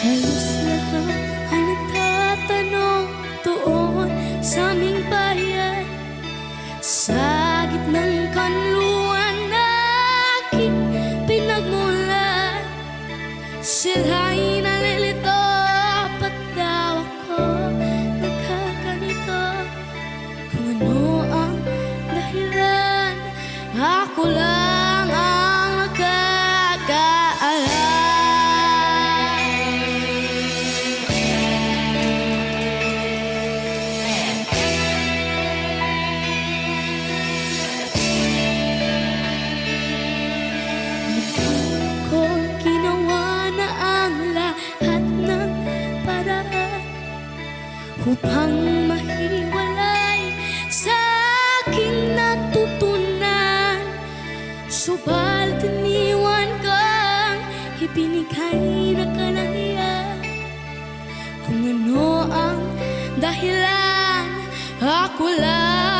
Halos lahat ay nagtatanong doon sa aming bayan Sa gitnang kanluan na aking pinagmulan upang mahiwalay sa aking natutunan. Subal tiniwan kang ibinigay na kanahiyan. Kung ano ang dahilan, ako lang.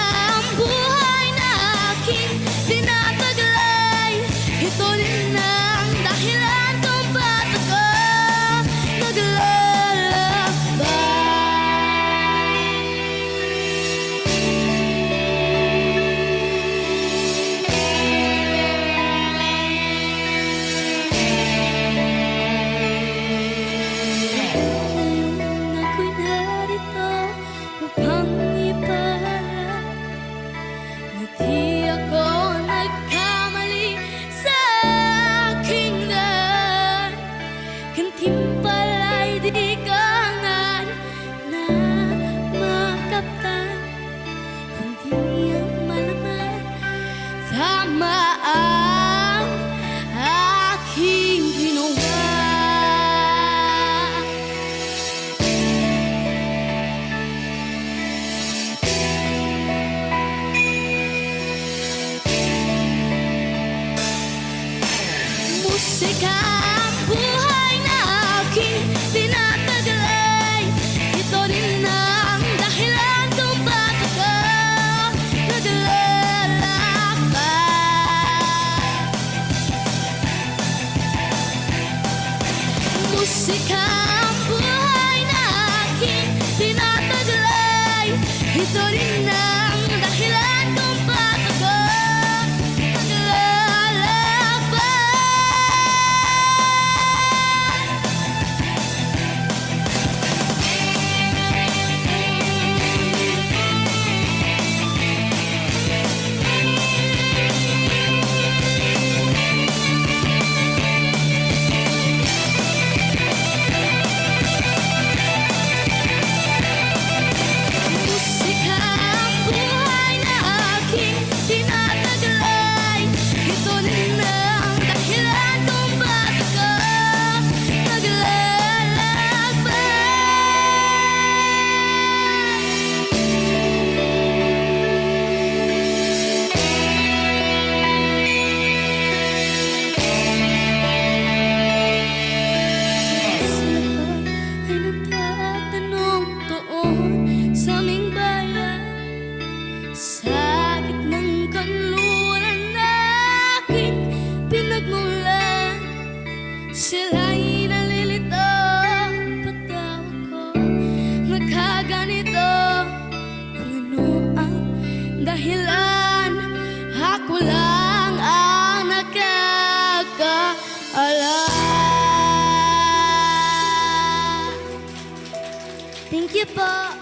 Sila'y nalilito Patawag ko Nagkaganito. Ano ang dahilan Ako lang ang nakakaala Thank you po.